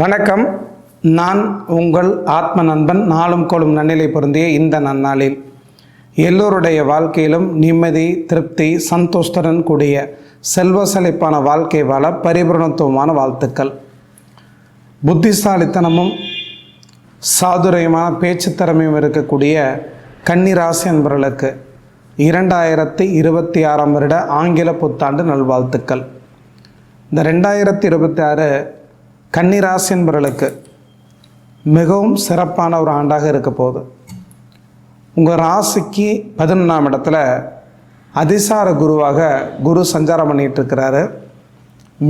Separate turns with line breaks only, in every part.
வணக்கம். நான் உங்கள் ஆத்ம நண்பன் நாளும் கோளும் நன்னிலை பொருந்திய இந்த நன்னாளில். எல்லோருடைய வாழ்க்கையிலும் நிம்மதி திருப்தி சந்தோஷத்துடன் கூடிய செல்வ செழிப்பான வாழ்க்கை வாழ பரிபூரணத்துவமான வாழ்த்துக்கள். புத்திசாலித்தனமும் சாதுரியமான பேச்சுத்திறமையும் இருக்கக்கூடிய கன்னிராசி என்பவர்களுக்கு இரண்டாயிரத்தி இருபத்தி ஆறாம் வருட ஆங்கில புத்தாண்டு நல்வாழ்த்துக்கள். இந்த ரெண்டாயிரத்தி இருபத்தி ஆறு கன்னிராசி என்பவர்களுக்கு மிகவும் சிறப்பான ஒரு ஆண்டாக இருக்க போகுது. உங்கள் ராசிக்கு பதினொன்றாம் இடத்துல அதிசார குருவாக குரு சஞ்சாரம் பண்ணிட்டு இருக்கிறாரு.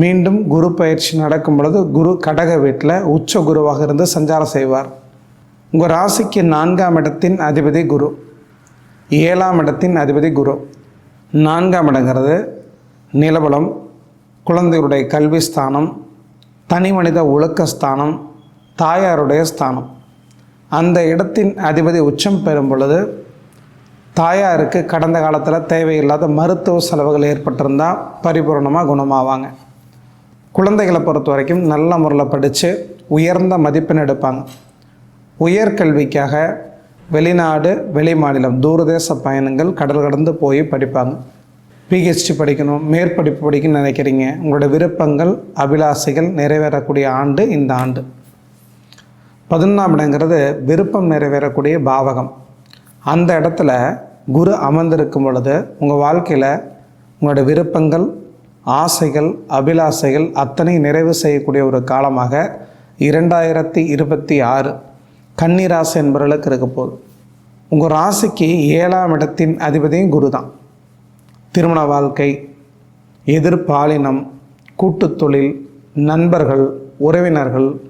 மீண்டும் குரு பயிற்சி நடக்கும் பொழுது குரு கடக வீட்டில் உச்ச குருவாக இருந்து சஞ்சாரம் செய்வார். உங்கள் ராசிக்கு நான்காம் இடத்தின் அதிபதி குரு ஏழாம் இடத்தின் அதிபதி குரு. நான்காம் இடங்கிறது நிலபலம் குழந்தைகளுடைய கல்வி ஸ்தானம் தனி மனித ஒழுக்க ஸ்தானம் தாயாருடைய ஸ்தானம். அந்த இடத்தின் அதிபதி உச்சம் பெறும் பொழுது தாயாருக்கு கடந்த காலத்தில் தேவையில்லாத மருத்துவ செலவுகள் ஏற்பட்டிருந்தால் பரிபூர்ணமாக குணமாவாங்க. குழந்தைகளை பொறுத்த வரைக்கும் நல்ல முறையில் படித்து உயர்ந்த மதிப்பெண் எடுப்பாங்க. உயர்கல்விக்காக வெளிநாடு வெளி மாநிலம் தூரதேச பயணங்கள் கடல் கடந்து போய் படிப்பாங்க. பிஹெச்டி படிக்கணும் மேற்படிப்பு படிக்கணும்னு நினைக்கிறீங்க. உங்களோட விருப்பங்கள் அபிலாசைகள் நிறைவேறக்கூடிய ஆண்டு இந்த ஆண்டு. பதினொன்றாம் இடங்கிறது விருப்பம் நிறைவேறக்கூடிய பாவகம். அந்த இடத்துல குரு அமர்ந்திருக்கும் பொழுது உங்கள் வாழ்க்கையில் உங்களோட விருப்பங்கள் ஆசைகள் அபிலாசைகள் அத்தனை நிறைவு செய்யக்கூடிய ஒரு காலமாக இரண்டாயிரத்தி இருபத்தி ஆறு கன்னி ராசி என்பவர்களுக்கு இருக்க போகுது. உங்கள் ராசிக்கு ஏழாம் இடத்தின் அதிபதியும் குரு தான். திருமண வாழ்க்கை எதிர்பாலினம் கூட்டுத் தொழில் நண்பர்கள் உறவினர்கள்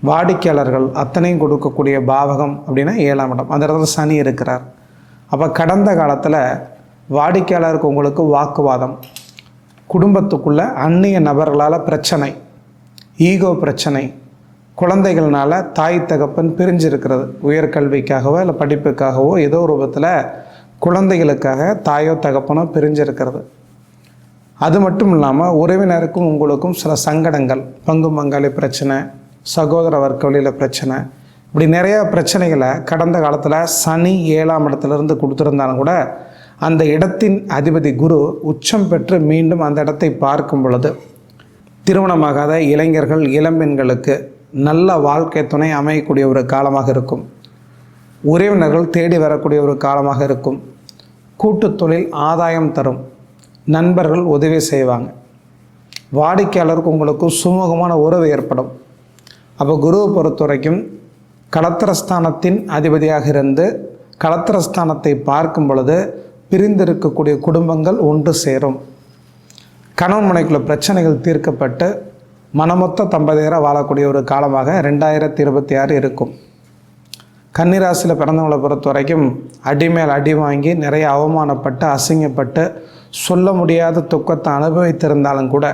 வாடிக்கையாளர்கள் அத்தனையும் கொடுக்கக்கூடிய பாவகம் அப்படின்னா ஏழாம் இடம். அந்த இடத்துல சனி இருக்கிறார். அப்போ கடந்த காலத்தில் வாடிக்கையாளருக்கு உங்களுக்கு வாக்குவாதம். குடும்பத்துக்குள்ளே அந்நிய நபர்களால் பிரச்சனை ஈகோ பிரச்சனை குழந்தைகள்னால தாய் தகப்பன் பிரிஞ்சிருக்கிறது. உயர்கல்விக்காகவோ இல்லை படிப்புக்காகவோ ஏதோ ஒரு குழந்தைகளுக்காக தாயோ தகப்பனோ பிரிஞ்சிருக்கிறது. அது மட்டும் இல்லாமல் உறவினருக்கும் உங்களுக்கும் சில சங்கடங்கள் பங்கு பங்காளி பிரச்சனை சகோதர வர்க்க வழியில் பிரச்சனை இப்படி நிறையா பிரச்சனைகளை கடந்த காலத்தில் சனி ஏழாம் இடத்துலேருந்து கொடுத்துருந்தாலும் கூட அந்த இடத்தின் அதிபதி குரு உச்சம் பெற்று மீண்டும் அந்த இடத்தை பார்க்கும் பொழுது திருமணமாகாத இளைஞர்கள் இளம்பெண்களுக்கு நல்ல வாழ்க்கை துணை அமையக்கூடிய ஒரு காலமாக இருக்கும். உறவினர்கள் தேடி வரக்கூடிய ஒரு காலமாக இருக்கும். கூட்டுத் தொழில் ஆதாயம் தரும் நண்பர்கள் உதவி செய்வாங்க. வாடிக்கையாளருக்கு உங்களுக்கு சுமூகமான உறவு ஏற்படும். அப்போ குருவை பொறுத்த வரைக்கும் களத்திரஸ்தானத்தின் அதிபதியாக இருந்து களத்திரஸ்தானத்தை பார்க்கும் பொழுது பிரிந்திருக்கக்கூடிய குடும்பங்கள் ஒன்று சேரும். கணவன் மனைக்குள்ள பிரச்சனைகள் தீர்க்கப்பட்டு மனமொத்த தம்பதியராக வாழக்கூடிய ஒரு காலமாக ரெண்டாயிரத்தி இருபத்தி ஆறு இருக்கும். கன்னிராசியில் பிறந்தவங்களை பொறுத்த வரைக்கும் அடி மேல் அடி வாங்கி நிறைய அவமானப்பட்டு அசிங்கப்பட்டு சொல்ல முடியாத துக்கத்தை அனுபவித்திருந்தாலும் கூட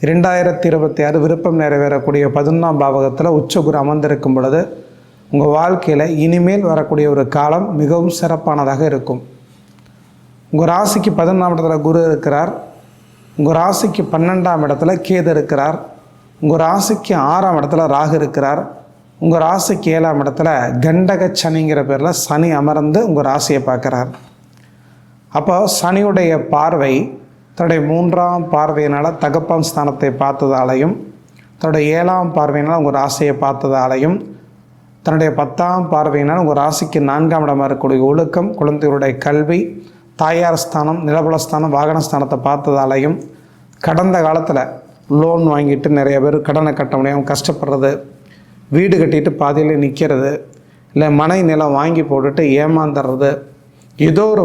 இரண்டாயிரத்தி இருபத்தி ஆறு விருப்பம் நிறைவேறக்கூடிய பதினொன்றாம் பாவகத்தில் உச்சகுரு அமர்ந்திருக்கும் பொழுது உங்கள் வாழ்க்கையில் இனிமேல் வரக்கூடிய ஒரு காலம் மிகவும் சிறப்பானதாக இருக்கும். உங்கள் ராசிக்கு பதினொன்றாம் இடத்துல குரு இருக்கிறார். உங்கள் ராசிக்கு பன்னெண்டாம் இடத்துல கேது இருக்கிறார். உங்கள் ராசிக்கு ஆறாம் இடத்துல ராகு இருக்கிறார். உங்கள் ராசிக்கு ஏழாம் இடத்துல கண்டக சனிங்கிற பேரில் சனி அமர்ந்து உங்கள் ராசியை பார்க்குறார். அப்போ சனியுடைய பார்வை தன்னுடைய மூன்றாம் பார்வையினால் தகப்பன் ஸ்தானத்தை பார்த்ததாலையும் தன்னுடைய ஏழாம் பார்வையினால் உங்கள் ராசியை பார்த்ததாலையும் தன்னுடைய பத்தாம் பார்வையினால் உங்கள் ராசிக்கு நான்காம் இடமாக இருக்கக்கூடிய ஒழுக்கம் குழந்தைகளுடைய கல்வி தாயார் ஸ்தானம் நிலபலஸ்தானம் வாகனஸ்தானத்தை பார்த்ததாலையும் கடந்த காலத்தில் லோன் வாங்கிட்டு நிறைய பேர் கடனை கட்ட முடியாமல் கஷ்டப்படுறது வீடு கட்டிட்டு பாதியில் நிற்கிறது இல்லை மனை நிலம் வாங்கி போட்டுட்டு ஏமாந்துடுறது ஏதோ ஒரு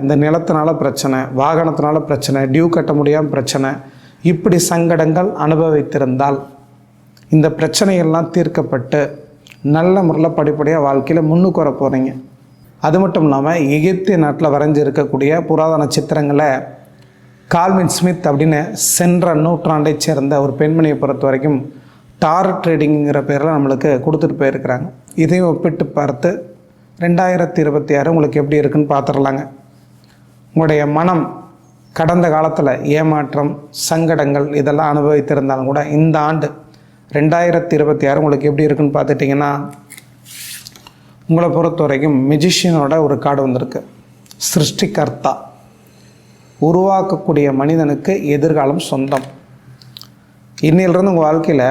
இந்த நிலத்தினால பிரச்சனை வாகனத்தினால பிரச்சனை டியூ கட்ட முடியாமல் பிரச்சனை இப்படி சங்கடங்கள் அனுபவித்திருந்தால் இந்த பிரச்சனையெல்லாம் தீர்க்கப்பட்டு நல்ல முறையில் படிப்படியாக வாழ்க்கையில் முன்னுக்கு வர போகிறீங்க அது மட்டும் இல்லாமல் எகிப்திய நாட்டில் வரைஞ்சிருக்கக்கூடிய புராதன சித்திரங்களை கால்வின் ஸ்மித் அப்படின்னு சென்ற நூற்றாண்டை சேர்ந்த ஒரு பெண்மணியை பொறுத்த வரைக்கும் டார் ட்ரேடிங்கிற பேரில் நம்மளுக்கு கொடுத்துட்டு போயிருக்கிறாங்க. இதையும் ஒப்பிட்டு பார்த்து ரெண்டாயிரத்தி இருபத்தி ஆறு உங்களுக்கு எப்படி இருக்குன்னு பார்த்துடலாங்க உங்களுடைய மனம் கடந்த காலத்தில் ஏமாற்றம் சங்கடங்கள் இதெல்லாம் அனுபவித்திருந்தாலும் கூட இந்த ஆண்டு ரெண்டாயிரத்தி இருபத்தி ஆறு உங்களுக்கு எப்படி இருக்குன்னு பார்த்துட்டிங்கன்னா உங்களை பொறுத்த வரைக்கும் மெஜிஷியனோட ஒரு கார்டு வந்திருக்கு. சிருஷ்டிகர்த்தா. உருவாக்கக்கூடிய மனிதனுக்கு எதிர்காலம் சொந்தம். இன்னிலிருந்து உங்கள் வாழ்க்கையில்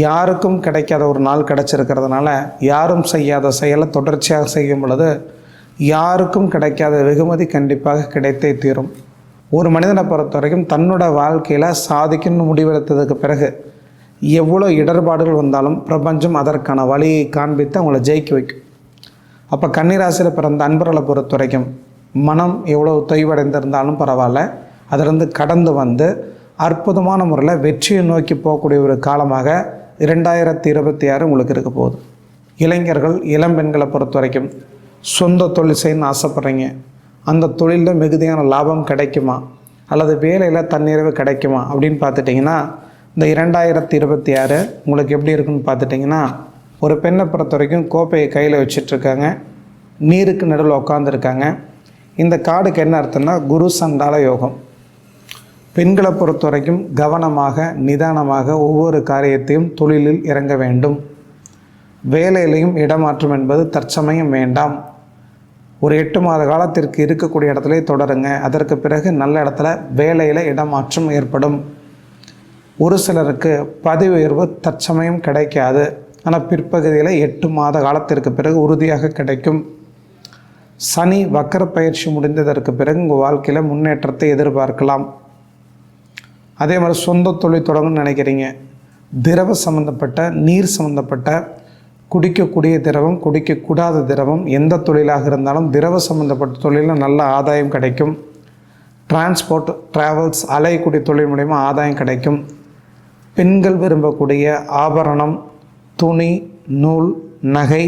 யாருக்கும் கிடைக்காத ஒரு நாள் கிடைச்சிருக்கிறதுனால யாரும் செய்யாத செயலை தொடர்ச்சியாக செய்யும் பொழுது யாருக்கும் கிடைக்காத வெகுமதி கண்டிப்பாக கிடைத்தே தீரும். ஒரு மனிதனை பொறுத்த வரைக்கும் தன்னோட வாழ்க்கையில் சாதிக்கணும்னு முடிவெடுத்ததுக்கு பிறகு எவ்வளோ இடர்பாடுகள் வந்தாலும் பிரபஞ்சம் அதற்கான வழியை காண்பித்து அவங்கள ஜெயிக்க வைக்கும். அப்போ கன்னிராசியில் பிறந்த அன்பர்களை பொறுத்த வரைக்கும் மனம் எவ்வளோ தொய்வடைந்திருந்தாலும் பரவாயில்ல. அதிலிருந்து கடந்து வந்து அற்புதமான முறையில் வெற்றியை நோக்கி போகக்கூடிய ஒரு காலமாக இரண்டாயிரத்தி இருபத்தி ஆறு உங்களுக்கு இருக்க போகுது. இளைஞர்கள் இளம்பெண்களை பொறுத்த வரைக்கும் சொந்த தொழில் செய்யணும்னு ஆசைப்பட்றீங்க. அந்த தொழிலில் மிகுதியான லாபம் கிடைக்குமா? அல்லது வேலையில் தன்னிறைவு கிடைக்குமா? அப்படின்னு பார்த்துட்டிங்கன்னா இந்த இரண்டாயிரத்தி இருபத்தி ஆறு உங்களுக்கு எப்படி இருக்குன்னு பார்த்துட்டிங்கன்னா ஒரு பெண்ணை பொறுத்த வரைக்கும் கோப்பையை கையில் வச்சிட்ருக்காங்க. நீருக்கு நடுவில் உட்காந்துருக்காங்க இந்த காடுக்கு என்ன அர்த்தம்னா குரு சண்டால யோகம். பெண்களை பொறுத்த வரைக்கும் கவனமாக நிதானமாக ஒவ்வொரு காரியத்தையும் தொழிலில் இறங்க வேண்டும். வேலையிலையும் இடமாற்றம் என்பது தற்சமயம் வேண்டாம். ஒரு எட்டு மாத காலத்திற்கு இருக்கக்கூடிய இடத்துல தொடருங்க. அதற்கு பிறகு நல்ல இடத்துல வேலையில் இடமாற்றம் ஏற்படும். ஒரு சிலருக்கு பதவி உயர்வு தற்சமயம் கிடைக்காது. ஆனால் பிற்பகுதியில் எட்டு மாத காலத்திற்கு பிறகு உறுதியாக கிடைக்கும். சனி வக்கர பயிற்சி முடிந்ததற்கு பிறகு உங்கள் வாழ்க்கையில் முன்னேற்றத்தை எதிர்பார்க்கலாம். அதே மாதிரி சொந்த தொழில் தொடங்கணும்னு நினைக்கிறீங்க. திரவ சம்மந்தப்பட்ட நீர் சம்மந்தப்பட்ட குடிக்கக்கூடிய திரவம் குடிக்கக்கூடாத திரவம் எந்த தொழிலாக இருந்தாலும் திரவ சம்மந்தப்பட்ட தொழிலில் நல்ல ஆதாயம் கிடைக்கும். டிரான்ஸ்போர்ட் ட்ராவல்ஸ் அலைக்குடி தொழில் மூலிமா ஆதாயம் கிடைக்கும். பெண்கள் விரும்பக்கூடிய ஆபரணம் துணி நூல் நகை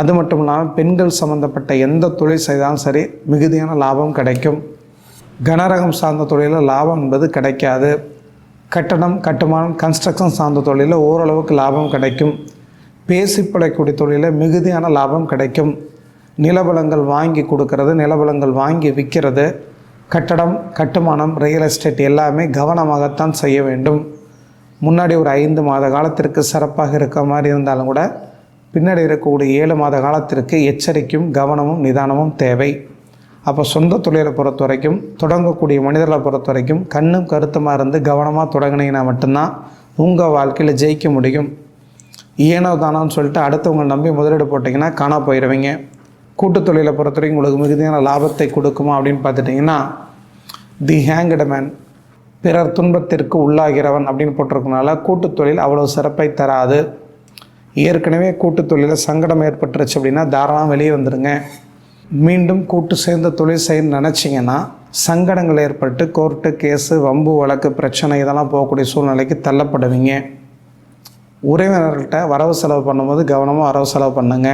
அது மட்டும் இல்லாமல் பெண்கள் சம்மந்தப்பட்ட எந்த தொழில் செய்தாலும் சரி மிகுதியான லாபம் கிடைக்கும். கனரகம் சார்ந்த தொழிலில் லாபம் என்பது கிடைக்காது. கட்டணம் கட்டுமானம் கன்ஸ்ட்ரக்ஷன் சார்ந்த தொழிலில் ஓரளவுக்கு லாபம் கிடைக்கும். பேசி பிழைக்கூடிய தொழிலில் மிகுதியான லாபம் கிடைக்கும். நிலபலங்கள் வாங்கி கொடுக்கறது நிலவலங்கள் வாங்கி விற்கிறது கட்டடம் கட்டுமானம் ரியல் எஸ்டேட் எல்லாமே கவனமாகத்தான் செய்ய வேண்டும். முன்னாடி ஒரு ஐந்து மாத காலத்திற்கு சிறப்பாக இருக்க மாதிரி இருந்தாலும் கூட பின்னாடி இருக்கக்கூடிய ஏழு மாத காலத்திற்கு எச்சரிக்கையும் கவனமும் நிதானமும் தேவை. அப்போ சொந்த தொழிலை பொறுத்த வரைக்கும் தொடங்கக்கூடிய மனிதர்களை பொறுத்த வரைக்கும் கண்ணும் கருத்துமாக இருந்து கவனமாக தொடங்கினீங்கன்னா மட்டும்தான் உங்கள் வாழ்க்கையில் ஜெயிக்க முடியும். ஏனோ தானோன்னு சொல்லிட்டு அடுத்தவங்க நம்பி முதலீடு போட்டிங்கன்னா காணா போயிடுவீங்க கூட்டுத் தொழிலை பொறுத்த வரைக்கும் உங்களுக்கு மிகுதியான லாபத்தை கொடுக்குமா அப்படின்னு பார்த்துட்டிங்கன்னா தி ஹேங்கடு மேன் பிறர் துன்பத்திற்கு உள்ளாகிறவன் அப்படின்னு போட்டிருக்கனால கூட்டுத் தொழில் அவ்வளோ சிறப்பை தராது. ஏற்கனவே கூட்டுத் தொழிலில் சங்கடம் ஏற்பட்டுருச்சு அப்படின்னா தாராளமாக வெளியே வந்துடுங்க மீண்டும் கூட்டு சேர்ந்த தொழில் செய்ய நினச்சிங்கன்னா சங்கடங்கள் ஏற்பட்டு கோர்ட்டு கேஸு வம்பு வழக்கு பிரச்சனை இதெல்லாம் போகக்கூடிய சூழ்நிலைக்கு தள்ளப்படுவீங்க. உறவினர்கள்ட்ட வரவு செலவு பண்ணும்போது கவனமாக வரவு செலவு பண்ணுங்க.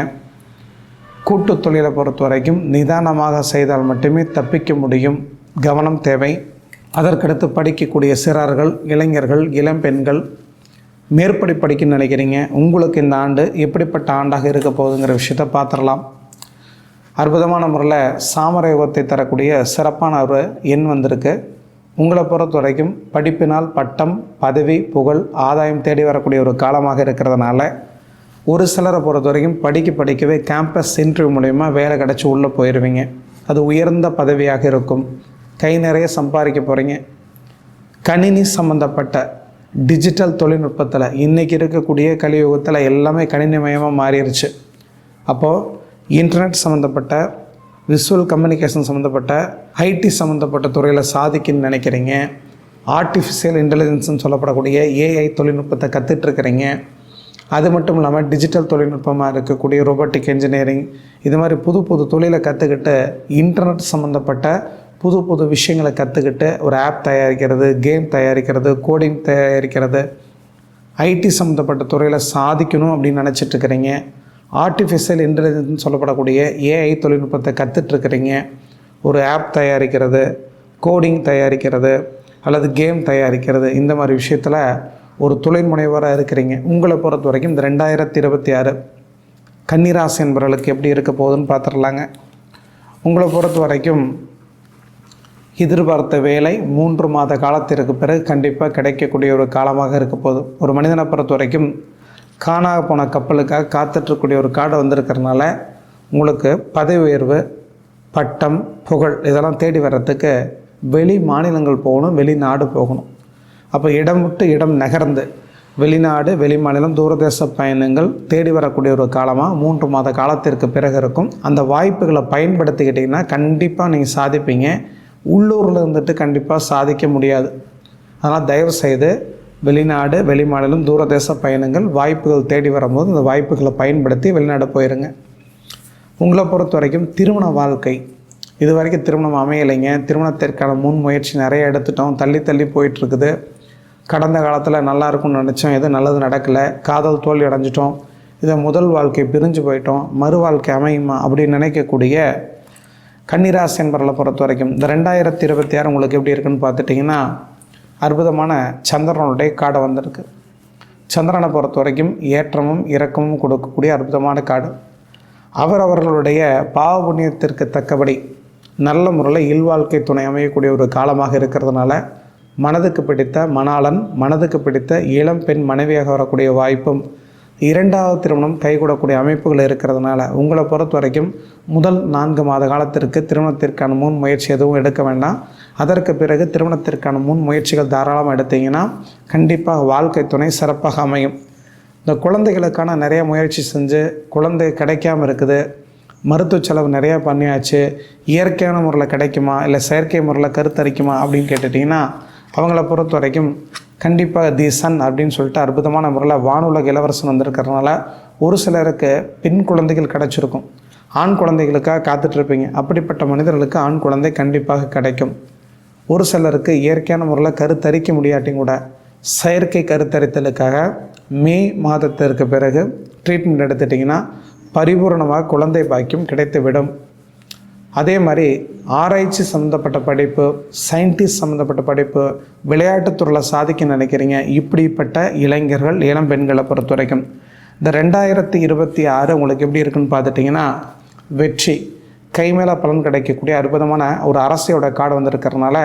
கூட்டு தொழிலை பொறுத்த வரைக்கும் நிதானமாக செய்தால் மட்டுமே தப்பிக்க முடியும். கவனம் தேவை. அதற்கடுத்து படிக்கக்கூடிய சிறார்கள் இளைஞர்கள் இளம்பெண்கள் மேற்படி படிக்க நினைக்கிறீங்க. உங்களுக்கு இந்த ஆண்டு எப்படிப்பட்ட ஆண்டாக இருக்க போகுதுங்கிற விஷயத்த பார்த்துடலாம். அற்புதமான முறையில் சாமரயோகத்தை தரக்கூடிய சிறப்பான ஒரு எண் வந்திருக்கு. உங்களை பொறுத்த வரைக்கும் படிப்பினால் பட்டம் பதவி புகழ் ஆதாயம் தேடி வரக்கூடிய ஒரு காலமாக இருக்கிறதுனால ஒரு சிலரை பொறுத்த வரைக்கும் படிக்க படிக்கவே கேம்பஸ் இன்டர்வியூ மூலயமா வேலை கிடச்சி உள்ளே போயிடுவீங்க அது உயர்ந்த பதவியாக இருக்கும். கை நிறைய சம்பாதிக்க போகிறீங்க கணினி சம்மந்தப்பட்ட டிஜிட்டல் தொழில்நுட்பத்தில் இன்றைக்கி இருக்கக்கூடிய கலியுகத்தில் எல்லாமே கணினிமயமாக மாறிடுச்சு அப்போது இன்டர்நெட் சம்மந்தப்பட்ட விஷுவல் கம்யூனிகேஷன் சம்மந்தப்பட்ட ஐடி சம்மந்தப்பட்ட துறையில் சாதிக்குன்னு நினைக்கிறீங்க. ஆர்டிஃபிஷியல் இன்டெலிஜென்ஸ்னு சொல்லப்படக்கூடிய ஏஐ தொழில்நுட்பத்தை கற்றுட்ருக்கிறீங்க அது மட்டும் இல்லாமல் டிஜிட்டல் தொழில்நுட்பமாக இருக்கக்கூடிய ரோபோட்டிக் இன்ஜினியரிங் இது மாதிரி புது புது தொழிலை கற்றுக்கிட்டு இன்டர்நெட் சம்மந்தப்பட்ட புது புது விஷயங்களை கற்றுக்கிட்டு ஒரு ஆப் தயாரிக்கிறது கேம் தயாரிக்கிறது கோடிங் தயாரிக்கிறது ஐடி சம்மந்தப்பட்ட துறையில் சாதிக்கணும் அப்படின்னு நினச்சிட்ருக்கிறீங்க ஆர்டிஃபிஷியல் இன்டெலிஜென்ஸ் சொல்லப்படக்கூடிய ஏஐ தொழில்நுட்பத்தை கற்றுட்ருக்கிறீங்க ஒரு ஆப் தயாரிக்கிறது கோடிங் தயாரிக்கிறது அல்லது கேம் தயாரிக்கிறது இந்த மாதிரி விஷயத்தில் ஒரு தொழில் முனைவராக இருக்கிறீங்க. உங்களை பொறுத்த வரைக்கும் இந்த ரெண்டாயிரத்தி இருபத்தி ஆறு கன்னிராசி என்பவர்களுக்கு எப்படி இருக்க போகுதுன்னு பார்த்துடலாங்க உங்களை பொறுத்த வரைக்கும் எதிர்பார்த்த வேலை மூன்று மாத காலத்திற்கு பிறகு கண்டிப்பாக கிடைக்கக்கூடிய ஒரு காலமாக இருக்க போகுது. ஒரு மனிதனை பொறுத்த வரைக்கும் காணாக போன கப்பலுக்காக காத்துட்ருக்கக்கூடிய ஒரு காடை வந்திருக்கிறனால உங்களுக்கு பதவி உயர்வு பட்டம் புகழ் இதெல்லாம் தேடி வர்றதுக்கு வெளி மாநிலங்கள் போகணும் வெளிநாடு போகணும். அப்போ இடம் விட்டு இடம் நகர்ந்து வெளிநாடு வெளி மாநிலம் தூரதேச பயணங்கள் தேடி வரக்கூடிய ஒரு காலமாக மூன்று மாத காலத்திற்கு பிறகு இருக்கும். அந்த வாய்ப்புகளை பயன்படுத்திக்கிட்டிங்கன்னா கண்டிப்பாக நீங்கள் சாதிப்பீங்க. உள்ளூரில் இருந்துட்டு கண்டிப்பாக சாதிக்க முடியாது. அதனால் தயவு செய்து வெளிநாடு வெளிமாநிலம் தூரதேச பயணங்கள் வாய்ப்புகள் தேடி வரும்போது அந்த வாய்ப்புகளை பயன்படுத்தி வெளிநாடு போயிருங்க. உங்களை பொறுத்த வரைக்கும் திருமண வாழ்க்கை. இது வரைக்கும் திருமணம் அமையலைங்க. திருமணத்திற்கான முன் முயற்சி நிறைய எடுத்துட்டோம். தள்ளி தள்ளி போயிட்டுருக்குது. கடந்த காலத்தில் நல்லா இருக்கும்னு நினச்சோம். எதுவும் நல்லது நடக்கலை. காதல் தோல்வி அடைஞ்சிட்டோம். இதை முதல் வாழ்க்கை பிரிஞ்சு போயிட்டோம். மறு வாழ்க்கை அமையுமா அப்படின்னு நினைக்கக்கூடிய கன்னிராசி என்பவர்களை பொறுத்த வரைக்கும் இந்த ரெண்டாயிரத்தி இருபத்தி ஆறு உங்களுக்கு எப்படி இருக்குன்னு பார்த்துட்டிங்கன்னா அற்புதமான சந்திரனுடைய காடை வந்திருக்கு. சந்திரனை பொறுத்த வரைக்கும் ஏற்றமும் இறக்கமும் கொடுக்கக்கூடிய அற்புதமான காடு. அவரவர்களுடைய பாவ புண்ணியத்திற்கு தக்கபடி நல்ல முறையில் இல்வாழ்க்கை துணை அமையக்கூடிய ஒரு காலமாக இருக்கிறதுனால மனதுக்கு பிடித்த மணாளன் மனதுக்கு பிடித்த இளம் பெண் மனைவியாக வரக்கூடிய வாய்ப்பும் இரண்டாவது திருமணம் கைகூடக்கூடிய அமைப்புகள் இருக்கிறதுனால உங்களை பொறுத்த வரைக்கும் முதல் நான்கு மாத காலத்திற்கு திருமணத்திற்கான முன் முயற்சி எதுவும் எடுக்க வேண்டாம். அதற்கு பிறகு திருமணத்திற்கான முன் முயற்சிகள் தாராளமாக எடுத்தீங்கன்னா கண்டிப்பாக வாழ்க்கை துணை சிறப்பாக அமையும். இந்த குழந்தைகளுக்கான நிறைய முயற்சி செஞ்சு குழந்தை கிடைக்காம இருக்குது மருத்துவ செலவு நிறையா பண்ணியாச்சு இயற்கையான முறையில் கிடைக்குமா இல்லை செயற்கை முறையில் கருத்தரிக்குமா அப்படின்னு கேட்டுட்டிங்கன்னா அவங்கள பொறுத்த வரைக்கும் கண்டிப்பாக தி சன் அப்படின்னு சொல்லிட்டு அற்புதமான முறையில் வானுலக இளவரசன் வந்திருக்கிறதுனால ஒரு சிலருக்கு பெண் குழந்தைகள் கிடச்சிருக்கும். ஆண் குழந்தைகளுக்காக காத்துட்ருப்பீங்க அப்படிப்பட்ட மனிதர்களுக்கு ஆண் குழந்தை கண்டிப்பாக கிடைக்கும். ஒரு சிலருக்கு இயற்கையான முறையில் கருத்தரிக்க முடியாட்டியும் கூட செயற்கை கருத்தரித்தலுக்காக மே மாதத்திற்கு பிறகு ட்ரீட்மெண்ட் எடுத்துட்டிங்கன்னா பரிபூரணமாக குழந்தை பாக்கியம் கிடைத்துவிடும். அதே மாதிரி ஆராய்ச்சி சம்மந்தப்பட்ட படிப்பு சயின்டிஸ்ட் சம்மந்தப்பட்ட படிப்பு விளையாட்டுத்துறையில் சாதிக்க நினைக்கிறீங்க இப்படிப்பட்ட இளைஞர்கள் இளம் பெண்களை பொறுத்த வரைக்கும் இந்த ரெண்டாயிரத்தி இருபத்தி ஆறு உங்களுக்கு எப்படி இருக்குன்னு பார்த்துட்டிங்கன்னா வெற்றி. கை மேலே பலன் கிடைக்கக்கூடிய அற்புதமான ஒரு அரசியோட கார்டு வந்திருக்கிறதுனால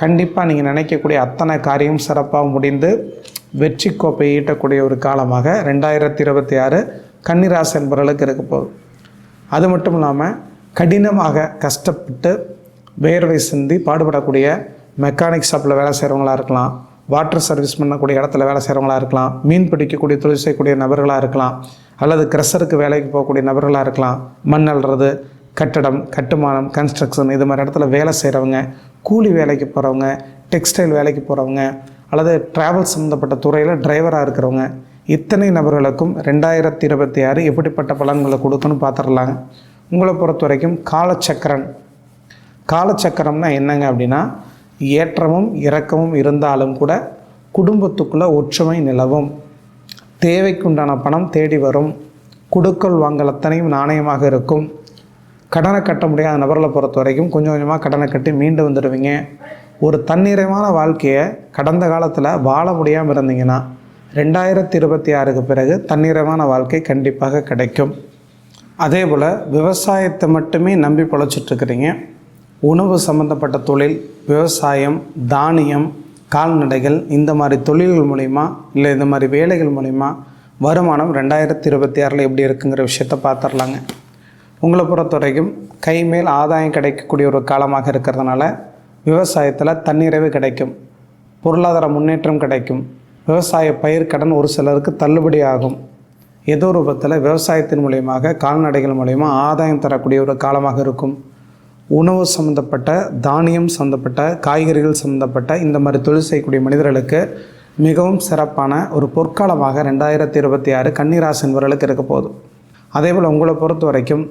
கண்டிப்பாக நீங்கள் நினைக்கக்கூடிய அத்தனை காரியம் சிறப்பாக முடிந்து வெற்றி கோப்பை ஈட்டக்கூடிய ஒரு காலமாக ரெண்டாயிரத்தி இருபத்தி ஆறு கன்னிராசி என்பவர்களுக்கு இருக்க போகுது. அது மட்டும் இல்லாமல் கடினமாக கஷ்டப்பட்டு வேர்வை சிந்தி பாடுபடக்கூடிய மெக்கானிக் ஷாப்பில் வேலை செய்கிறவங்களா இருக்கலாம். வாட்டர் சர்வீஸ் பண்ணக்கூடிய இடத்துல வேலை செய்கிறவங்களா இருக்கலாம். மீன் பிடிக்கக்கூடிய தொழில் செய்யக்கூடிய நபர்களாக இருக்கலாம். அல்லது க்ரெஷருக்கு வேலைக்கு போகக்கூடிய நபர்களாக இருக்கலாம். மண் அள்ளுறது கட்டடம் கட்டுமானம் கன்ஸ்ட்ரக்ஷன் இது மாதிரி இடத்துல வேலை செய்கிறவங்க கூலி வேலைக்கு போகிறவங்க டெக்ஸ்டைல் வேலைக்கு போகிறவங்க அல்லது ட்ராவல் சம்மந்தப்பட்ட துறையில் டிரைவராக இருக்கிறவங்க இத்தனை நபர்களுக்கும் ரெண்டாயிரத்தி இருபத்தி ஆறு எப்படிப்பட்ட பலன்களை கொடுக்கணும் பார்த்துடலாங்க. உங்களை பொறுத்த வரைக்கும் காலச்சக்கரன் காலச்சக்கரம்னா என்னங்க அப்படின்னா ஏற்றமும் இறக்கமும் இருந்தாலும் கூட குடும்பத்துக்குள்ளே ஒற்றுமை நிலவும். தேவைக்குண்டான பணம் தேடி வரும். குடுக்கல் வாங்கல் அத்தனையும் நாணயமாக இருக்கும். கடனை கட்ட முடியாத நபர்களை பொறுத்த வரைக்கும் கொஞ்சம் கொஞ்சமாக கடனை கட்டி மீண்டு வந்துடுவீங்க. ஒரு தன்னிறைவான வாழ்க்கையை கடந்த காலத்தில் வாழ முடியாமல் இருந்தீங்கன்னா ரெண்டாயிரத்தி இருபத்தி ஆறுக்கு பிறகு தன்னிறைவான வாழ்க்கை கண்டிப்பாக கிடைக்கும். அதே போல் விவசாயத்தை மட்டுமே நம்பி பொழைச்சிட்ருக்கிறீங்க. உணவு சம்மந்தப்பட்ட தொழில் விவசாயம் தானியம் கால்நடைகள் இந்த மாதிரி தொழில்கள் மூலிமா இல்லை இந்த மாதிரி வேலைகள் மூலிமா வருமானம் ரெண்டாயிரத்தி இருபத்தி ஆறில் எப்படி இருக்குங்கிற விஷயத்த பார்த்துடலாங்க உங்களை பொறுத்த வரைக்கும் கை மேல் ஆதாயம் கிடைக்கக்கூடிய ஒரு காலமாக இருக்கிறதுனால விவசாயத்தில் தன்னிறைவு கிடைக்கும். பொருளாதார முன்னேற்றம் கிடைக்கும். விவசாய பயிர் கடன் ஒரு சிலருக்கு தள்ளுபடி ஆகும். ஏதோ ரூபத்தில் விவசாயத்தின் மூலியமாக கால்நடைகள் மூலயமா ஆதாயம் தரக்கூடிய ஒரு காலமாக இருக்கும். உணவு சம்மந்தப்பட்ட தானியம் சம்மந்தப்பட்ட காய்கறிகள் சம்மந்தப்பட்ட இந்த மாதிரி தொழில் செய்யக்கூடிய மனிதர்களுக்கு மிகவும் சிறப்பான ஒரு பொற்காலமாக ரெண்டாயிரத்தி இருபத்தி ஆறு கன்னிராசி என்பவர்களுக்கு இருக்க போகுது. அதே போல் உங்களை பொறுத்த வரைக்கும்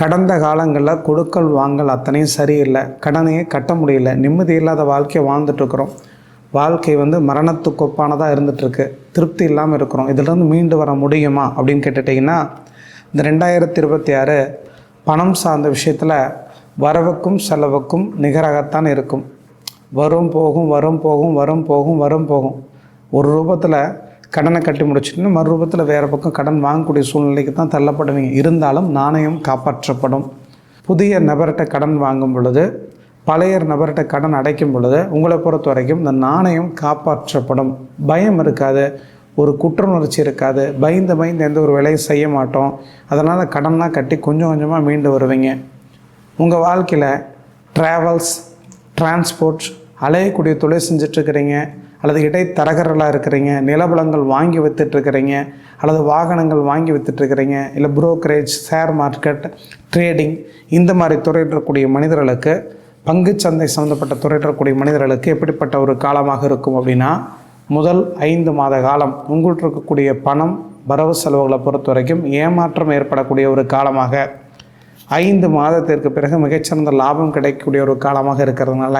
கடந்த காலங்களில் கொடுக்கல் வாங்கல் அத்தனையும் சரியில்லை. கடனையே கட்ட முடியல. நிம்மதி இல்லாத வாழ்க்கையை வாழ்ந்துட்டுருக்குறோம். வாழ்க்கை வந்து மரணத்துக்கு ஒப்பானதாக இருந்துகிட்ருக்கு திருப்தி இல்லாமல் இருக்கிறோம். இதிலிருந்து மீண்டு வர முடியுமா அப்படின்னு கேட்டுட்டிங்கன்னா இந்த ரெண்டாயிரத்தி இருபத்தி ஆறு பணம் சார்ந்த விஷயத்தில் வரவுக்கும் செலவுக்கும் நிகராகத்தான் இருக்கும். வரும் போகும் வரும் போகும் வரும் போகும் வரும் போகும். ஒரு ரூபத்தில் கடனை கட்டி முடிச்சுட்டு மறுரூபத்தில் வேறு பக்கம் கடன் வாங்கக்கூடிய சூழ்நிலைக்கு தான் தள்ளப்படுவீங்க. இருந்தாலும் நாணயம் காப்பாற்றப்படும். புதிய நபர்கிட்ட கடன் வாங்கும் பொழுது பழைய நபர்கிட்ட கடன் அடைக்கும் பொழுது உங்களை பொறுத்த வரைக்கும் இந்த நாணயம் காப்பாற்றப்படும். பயம் இருக்காது. ஒரு குற்றுணர்ச்சி இருக்காது. பயந்து பயந்து எந்த ஒரு வேலையும் செய்ய மாட்டோம். அதனால் கடன்லாம் கட்டி கொஞ்சம் கொஞ்சமாக மீண்டு வருவீங்க. உங்கள் வாழ்க்கையில் ட்ராவல்ஸ் டிரான்ஸ்போர்ட் அலையக்கூடிய தொழில் செஞ்சிட்ருக்கிறீங்க அல்லது இடைத்தரகர்களாக இருக்கிறீங்க நிலபலங்கள் வாங்கி வித்துட்ருக்கிறீங்க அல்லது வாகனங்கள் வாங்கி வித்துட்ருக்கிறீங்க இல்லை புரோக்கரேஜ் ஷேர் மார்க்கெட் ட்ரேடிங் இந்த மாதிரி துறையிடக்கூடிய மனிதர்களுக்கு பங்குச்சந்தை சம்மந்தப்பட்ட துறையிடக்கூடிய மனிதர்களுக்கு எப்படிப்பட்ட ஒரு காலமாக இருக்கும் அப்படின்னா முதல் ஐந்து மாத காலம் உங்கள்கிட்ட இருக்கக்கூடிய பணம் வரவு செலவுகளை பொறுத்த வரைக்கும் ஏமாற்றம் ஏற்படக்கூடிய ஒரு காலமாக ஐந்து மாதத்திற்கு பிறகு மிகச்சிறந்த லாபம் கிடைக்கக்கூடிய ஒரு காலமாக இருக்கிறதுனால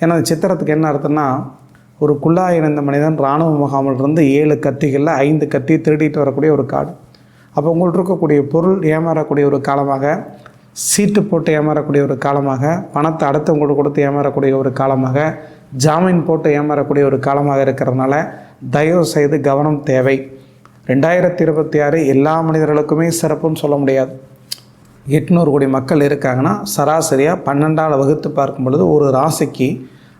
ஏன்னா சித்திரத்துக்கு என்ன அர்த்தம்னா ஒரு குள்ளாய் இணைந்த மனிதன் இராணுவ முகாமில் இருந்து ஏழு கத்திகளில் ஐந்து கத்தி திருடிட்டு வரக்கூடிய ஒரு காடு. அப்போ உங்கள்கிட்ட இருக்கக்கூடிய பொருள் ஏமாறக்கூடிய ஒரு காலமாக சீட்டு போட்டு ஏமாறக்கூடிய ஒரு காலமாக பணத்தை அடுத்தவங்களுக்கு கொடுத்து ஏமாறக்கூடிய ஒரு காலமாக ஜாமீன் போட்டு ஏமாறக்கூடிய ஒரு காலமாக இருக்கிறதுனால தயவு செய்து கவனம் தேவை. ரெண்டாயிரத்தி இருபத்தி ஆறு எல்லா மனிதர்களுக்குமே சிறப்புன்னு சொல்ல முடியாது. எட்நூறு கோடி மக்கள் இருக்காங்கன்னா சராசரியாக பன்னெண்டாவது வகுத்து பார்க்கும் பொழுது ஒரு ராசிக்கு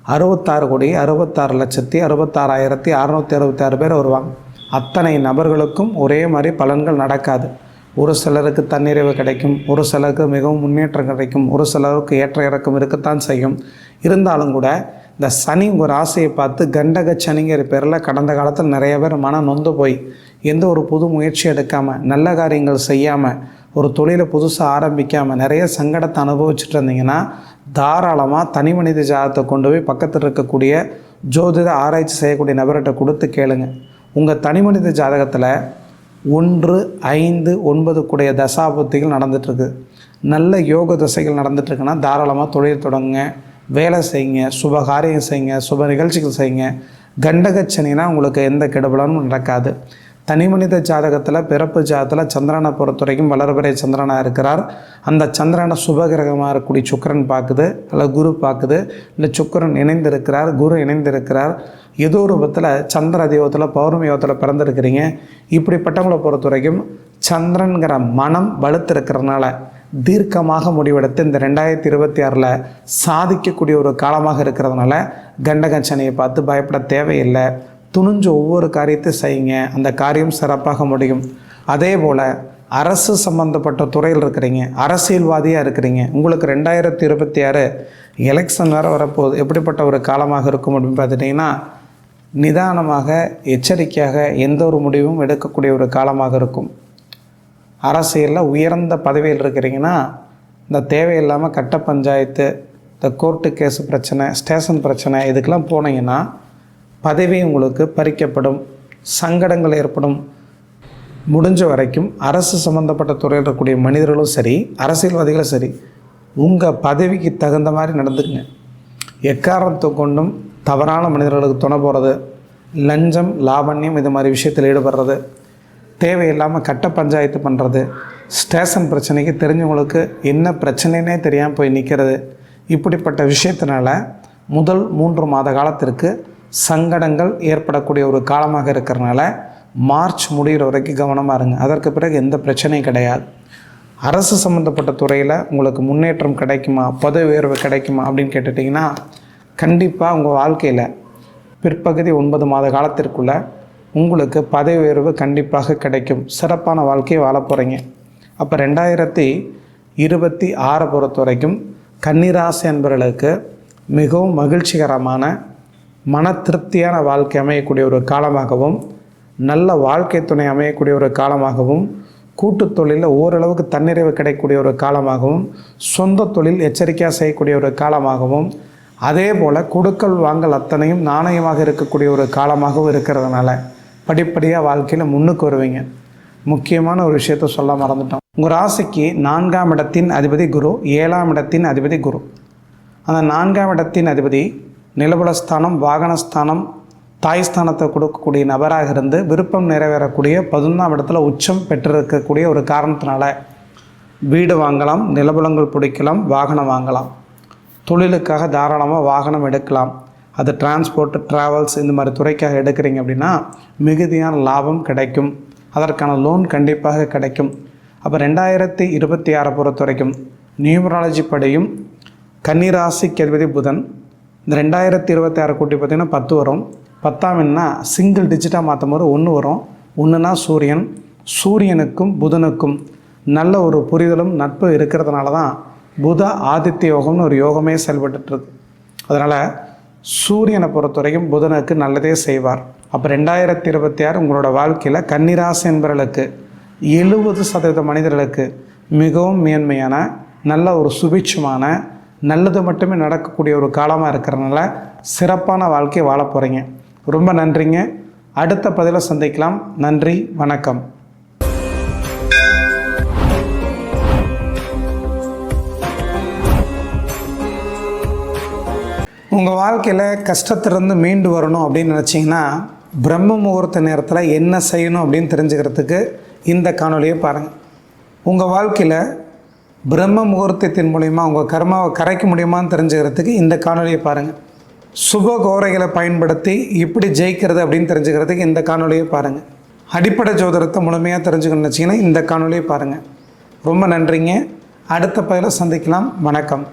அறுபத்தாறு கோடி அறுபத்தாறு லட்சத்தி அறுபத்தாறாயிரத்தி அறநூற்றி அறுபத்தாறு பேர் வருவாங்க. அத்தனை நபர்களுக்கும் ஒரே மாதிரி பலன்கள் நடக்காது. ஒரு சிலருக்கு தன்னிறைவு கிடைக்கும் ஒரு சிலருக்கு மிகவும் முன்னேற்றம் கிடைக்கும் ஒரு சிலருக்கு ஏற்ற இறக்கம் இருக்கத்தான் செய்யும். இருந்தாலும் கூட இந்த சனி ஒரு ஆசையை பார்த்து கண்டக சனிங்கிற பேரில் கடந்த காலத்தில் நிறைய பேர் மன நொந்து போய் எந்த ஒரு புது முயற்சி எடுக்காமல் நல்ல காரியங்கள் செய்யாமல் ஒரு தொழிலை புதுசாக ஆரம்பிக்காமல் நிறைய சங்கடத்தை அனுபவிச்சுட்டு இருந்தீங்கன்னா தாராளமாக தனி மனித ஜாதகத்தை கொண்டு போய் பக்கத்தில் இருக்கக்கூடிய ஜோதிட ஆராய்ச்சி செய்யக்கூடிய நபர்கிட்ட கொடுத்து கேளுங்க. உங்கள் தனி மனித ஜாதகத்தில் ஒன்று ஐந்து ஒன்பது கூடிய தசாபுத்திகள் நடந்துகிட்ருக்கு நல்ல யோக தசைகள் நடந்துட்டுருக்குன்னா தாராளமாக தொழில் தொடங்குங்க. வேலை செய்யுங்க சுப காரியம் செய்யுங்க சுப நிகழ்ச்சிகள் செய்யுங்க. கண்டகச்சனினா உங்களுக்கு எந்த கெடுபலனும் நடக்காது. தனி மனித ஜாதகத்தில் பிறப்பு ஜாதகத்தில் சந்திரனை பொறுத்த வரைக்கும் வளர்பிறை சந்திரனாக இருக்கிறார். அந்த சந்திரனை சுபகிரகமாக இருக்கக்கூடிய சுக்கரன் பார்க்குது அல்ல குரு பார்க்குது. இல்லை சுக்கரன் இணைந்திருக்கிறார் குரு இணைந்திருக்கிறார். ஏதோ ஒரு விதத்தில் சந்திர தெய்வத்தில் பௌர்ணமி யோகத்தில் பிறந்திருக்கிறீங்க. இப்படிப்பட்டவங்களை பொறுத்த வரைக்கும் சந்திரன்கிற மனம் வலுத்திருக்கிறதுனால தீர்க்கமாக முடிவெடுத்து இந்த ரெண்டாயிரத்தி இருபத்தி ஆறில் சாதிக்கக்கூடிய ஒரு காலமாக இருக்கிறதுனால கண்டகச்சனையை பார்த்து பயப்பட தேவையில்லை. துணிஞ்சு ஒவ்வொரு காரியத்தை செய்யுங்க. அந்த காரியம் சிறப்பாக முடியும். அதே போல் அரசு சம்மந்தப்பட்ட துறையில் இருக்கிறீங்க அரசியல்வாதியாக இருக்கிறீங்க உங்களுக்கு ரெண்டாயிரத்தி இருபத்தி ஆறு எலெக்ஷன் வேறு வரப்போகுது. எப்படிப்பட்ட ஒரு காலமாக இருக்கும் அப்படின்னு பார்த்துட்டிங்கன்னா நிதானமாக எச்சரிக்கையாக எந்த ஒரு முடிவும் எடுக்கக்கூடிய ஒரு காலமாக இருக்கும். அரசியலில் உயர்ந்த பதவியில் இருக்கிறீங்கன்னா இந்த தேவையில்லாமல் கட்ட பஞ்சாயத்து இந்த கோர்ட்டு கேஸு பிரச்சனை ஸ்டேஷன் பிரச்சனை இதுக்கெல்லாம் போனீங்கன்னா பதவி உங்களுக்கு பறிக்கப்படும் சங்கடங்கள் ஏற்படும். முடிஞ்ச வரைக்கும் அரசு சம்மந்தப்பட்ட துறையில் இருக்கக்கூடிய மனிதர்களும் சரி அரசியல்வாதிகளும் சரி உங்கள் பதவிக்கு தகுந்த மாதிரி நடந்துக்குங்க. எக்காரணத்தை கொண்டும் தவறான மனிதர்களுக்கு துணை போகிறது லஞ்சம் லாவண்யம் இது மாதிரி விஷயத்தில் ஈடுபடுறது தேவையில்லாமல் கட்ட பஞ்சாயத்து பண்ணுறது ஸ்டேஷன் பிரச்சனைக்கு தெரிஞ்சவங்களுக்கு என்ன பிரச்சனைனே தெரியாமல் போய் நிற்கிறது இப்படிப்பட்ட விஷயத்தினால முதல் மூன்று மாத காலத்திற்கு சங்கடங்கள் ஏற்படக்கூடிய ஒரு காலமாக இருக்கிறனால மார்ச் முடிகிற வரைக்கும் கவனமாக இருங்க. அதற்கு பிறகு எந்த பிரச்சனையும் கிடையாது. அரசு சம்மந்தப்பட்ட துறையில் உங்களுக்கு முன்னேற்றம் கிடைக்குமா? பதவி உயர்வு கிடைக்குமா? அப்படின்னு கேட்டுட்டிங்கன்னா கண்டிப்பாக உங்கள் வாழ்க்கையில் பிற்பகுதி ஒன்பது மாத காலத்திற்குள்ள உங்களுக்கு பதவி உயர்வு கண்டிப்பாக கிடைக்கும். சிறப்பான வாழ்க்கையை வாழ போகிறீங்க அப்போ ரெண்டாயிரத்தி இருபத்தி ஆறை பொறுத்த வரைக்கும் கன்னிராசி என்பவர்களுக்கு மிகவும் மகிழ்ச்சிகரமான மன திருப்தியான வாழ்க்கை அமையக்கூடிய ஒரு காலமாகவும் நல்ல வாழ்க்கை துணை அமையக்கூடிய ஒரு காலமாகவும் கூட்டு தொழிலில் ஓரளவுக்கு தன்னிறைவு கிடைக்கக்கூடிய ஒரு காலமாகவும் சொந்த தொழில் எச்சரிக்கையாக செய்யக்கூடிய ஒரு காலமாகவும் அதே போல் கொடுக்கல் வாங்கல் அத்தனையும் நாணயமாக இருக்கக்கூடிய ஒரு காலமாகவும் இருக்கிறதுனால படிப்படியாக வாழ்க்கையில் முன்னுக்கு வருவீங்க. முக்கியமான ஒரு விஷயத்த சொல்ல மறந்துட்டோம். உங்கள் ராசிக்கு நான்காம் இடத்தின் அதிபதி குரு ஏழாம் இடத்தின் அதிபதி குரு. அந்த நான்காம் இடத்தின் அதிபதி நிலபலஸ்தானம் வாகனஸ்தானம் தாய்ஸ்தானத்தை கொடுக்கக்கூடிய நபராக இருந்து விருப்பம் நிறைவேறக்கூடிய பதினொன்றாம் இடத்துல உச்சம் பெற்றிருக்கக்கூடிய ஒரு காரணத்தினால வீடு வாங்கலாம் நிலபலங்கள் பிடிக்கலாம் வாகனம் வாங்கலாம். தொழிலுக்காக தாராளமாக வாகனம் எடுக்கலாம். அது டிரான்ஸ்போர்ட் ட்ராவல்ஸ் இந்த மாதிரி துறைக்காக எடுக்கிறீங்க அப்படின்னா மிகுதியான லாபம் கிடைக்கும். அதற்கான லோன் கண்டிப்பாக கிடைக்கும். அப்போ ரெண்டாயிரத்தி இருபத்தி ஆறை பொறுத்த வரைக்கும் நியூமராலஜி படியும் கன்னிராசி கேள்விதி புதன். இந்த ரெண்டாயிரத்தி இருபத்தி ஆறு கூட்டி பார்த்திங்கன்னா பத்து வரும். பத்தாம் என்ன சிங்கிள் டிஜிட்டாக மாற்றும் போது ஒன்று வரும். ஒன்றுனா சூரியன் சூரியனுக்கும் புதனுக்கும் நல்ல ஒரு புரிதலும் நட்பு இருக்கிறதுனால தான் புத ஆதித்ய யோகம்னு ஒரு யோகமே செயல்பட்டுருக்கு அதனால் சூரியனை பொறுத்த வரைக்கும் புதனுக்கு நல்லதே செய்வார். அப்போ ரெண்டாயிரத்தி இருபத்தி ஆறு உங்களோட வாழ்க்கையில் கன்னிராசி என்பவர்களுக்கு எழுபது சதவீத மனிதர்களுக்கு மிகவும் மேன்மையான நல்ல ஒரு சுபிட்சமான நல்லது மட்டுமே நடக்கக்கூடிய ஒரு காலமாக இருக்கிறனால சிறப்பான வாழ்க்கையை வாழ போகிறீங்க ரொம்ப நன்றிங்க. அடுத்த பதிலை சந்திக்கலாம். நன்றி வணக்கம். உங்கள் வாழ்க்கையில் கஷ்டத்திலிருந்து மீண்டு வரணும் அப்படின்னு நினச்சிங்கன்னா பிரம்ம முகூர்த்த நேரத்தில் என்ன செய்யணும் அப்படின்னு தெரிஞ்சுக்கிறதுக்கு இந்த காணொலியை பாருங்கள் உங்கள் வாழ்க்கையில் பிரம்ம முகூர்த்தத்தின் மூலிமா உங்கள் கர்மாவை கரைக்க முடியுமான்னு தெரிஞ்சுக்கிறதுக்கு இந்த காணொலியை பாருங்கள் சுப கோரைகளை பயன்படுத்தி இப்படி ஜெயிக்கிறது அப்படின்னு தெரிஞ்சுக்கிறதுக்கு இந்த காணொலியை பாருங்கள் அடிப்படை ஜோதிடத்தை முழுமையாக தெரிஞ்சுக்கணும்னு வச்சிங்கன்னா இந்த காணொலியை பாருங்கள் ரொம்ப நன்றிங்க. அடுத்த பதில சந்திக்கலாம். வணக்கம்.